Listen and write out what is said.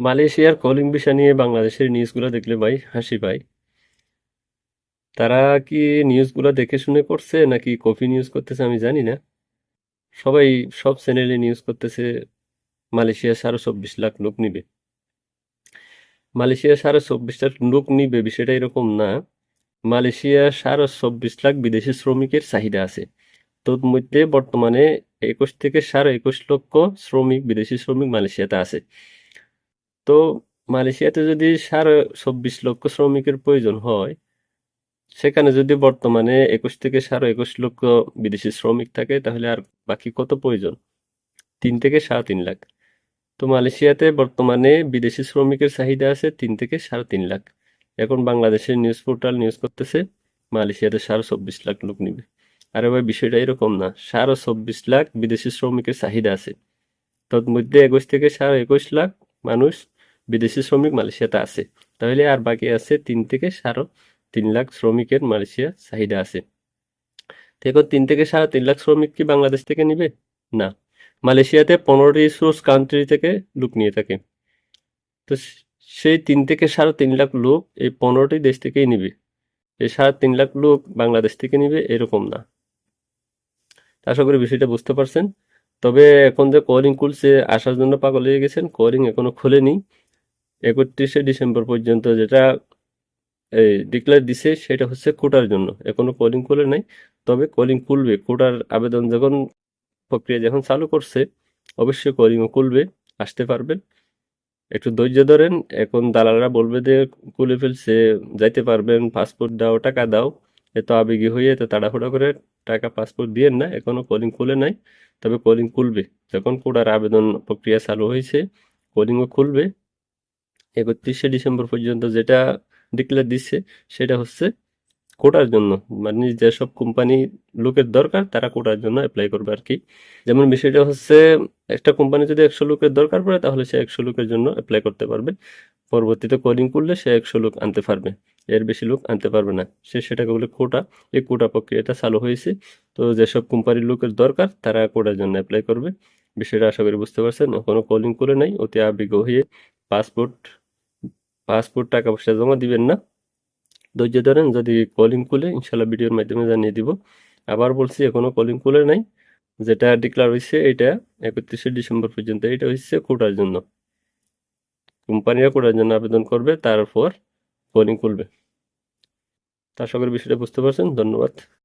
মালয়েশিয়ার calling visa নিয়ে বাংলাদেশের নিউজগুলো দেখলে ভাই, হাসি পায় তারা কি নিউজগুলো দেখে শুনে করছে নাকি কপি নিউজ করতেছে আমি জানি না। সবাই সব চ্যানেলে নিউজ করতেছে মালয়েশিয়া সাড়ে চব্বিশ লাখ লোক নিবে। মালয়েশিয়া সাড়ে চব্বিশ লাখ লোক নিবে বিষয়টা এরকম না। মালয়েশিয়া সাড়ে চব্বিশ লাখ বিদেশি শ্রমিকের চাহিদা আছে। তোর মধ্যে বর্তমানে একুশ থেকে সাড়ে একুশ লক্ষ শ্রমিক, বিদেশি শ্রমিক মালয়েশিয়াতে আছে। তো মালয়েশিয়াতে যদি সাড়ে চব্বিশ লক্ষ শ্রমিকের প্রয়োজন হয়, সেখানে যদি বর্তমানে একুশ থেকে সাড়ে একুশ লক্ষ বিদেশি শ্রমিক থাকে, তাহলে আর বাকি কত প্রয়োজন? তিন থেকে সাড়ে তিন লাখ। তো মালয়েশিয়াতে বর্তমানে বিদেশি শ্রমিকের চাহিদা আছে তিন থেকে সাড়ে তিন লাখ। এখন বাংলাদেশের নিউজ পোর্টাল নিউজ করতেছে, মালয়েশিয়াতে সাড়ে চব্বিশ লাখ লোক নিবে। আরে ভাই, বিষয়টা এরকম না। সাড়ে চব্বিশ লাখ বিদেশি শ্রমিকের চাহিদা আছে। তোর মধ্যে একুশ থেকে সাড়ে একুশ লাখ মানুষ, বিদেশি শ্রমিক মালয়েশিয়াতে আছে। তাহলে আর বাকি আছে তিন থেকে সাড়ে তিন লাখ শ্রমিকের মালয়েশিয়া চাহিদা আছে। এখন তিন থেকে সাড়ে তিন লাখ শ্রমিক কি বাংলাদেশ থেকে নিবে? না। মালয়েশিয়াতে পনেরোটি সোর্স কান্ট্রি থেকে লোক নিয়ে থাকে। তো সেই তিন থেকে সাড়ে তিন লাখ লোক এই পনেরোটি দেশ থেকেই নিবে। এই সাড়ে তিন লাখ লোক বাংলাদেশ থেকে নিবে, এরকম না। আশা করি বিষয়টা বুঝতে পারছেন। তবে এখন যে কলিং খুলছে, আসার জন্য পাগল হয়ে গেছেন। কলিং এখনও খোলেনি। একত্রিশে ডিসেম্বর পর্যন্ত যেটা এই ডিক্লেয়ার দিছে, সেটা হচ্ছে কোটার জন্য। এখনও কলিং খুলে নাই। তবে কলিং খুলবে। কোটার আবেদন যখন, প্রক্রিয়া যখন চালু করছে, অবশ্যই কলিংও খুলবে, আসতে পারবেন। একটু ধৈর্য ধরেন। এখন দালালরা বলবে যে, খুলে ফেলছে, যাইতে পারবেন পাসপোর্ট দাও, টাকা দাও। এত আবেগী হয়ে এত তাড়াহুড়া করে টাকা পাসপোর্ট দিয়ে না এখনও কলিং খুলে নাই। তবে কলিং খুলবে। যখন কোটার আবেদন প্রক্রিয়া চালু হয়েছে কলিংও খুলবে। একত্রিশে ডিসেম্বর পর্যন্ত যেটা ডিক্লেয়ার দিচ্ছে, সেটা হচ্ছে কোটার জন্য। মানে যেসব কোম্পানি লোকের দরকার, তারা কোটার জন্য অ্যাপ্লাই করবে আর কি যেমন বিষয়টা হচ্ছে, একটা কোম্পানি যদি একশো লোকের দরকার পড়ে, তাহলে সে একশো লোকের জন্য অ্যাপ্লাই করতে পারবে। পরবর্তীতে কলিং করলে সে একশো লোক আনতে পারবে। এর বেশি লোক আনতে পারবে না। সে সেটাকে বলে কোটা। এই কোটা প্রক্রিয়াটা চালু হয়েছে। তো যেসব কোম্পানির লোকের দরকার, তারা কোটার জন্য অ্যাপ্লাই করবে। বিষয়টা আশা করি বুঝতে পারছেন। এখনও কলিং করে নাই। অতি আবেগ হয়ে পাসপোর্ট পাসপোর্ট টাকা পয়সা জমা দিবেন না। ধৈর্য ধরেন, যদি কলিং খুলে ইনশাল্লাহ ভিডিওর মাধ্যমে জানিয়ে দিব। আবার বলছি, এখনও কলিং খুলে নাই। যেটা ডিক্লার হয়েছে, এটা একত্রিশে ডিসেম্বর পর্যন্ত। এটা হচ্ছে কোটার জন্য। কোম্পানিরা কোটার জন্য আবেদন করবে, তারপর কলিং খুলবে। আশা করি বিষয়টা বুঝতে পারছেন। ধন্যবাদ।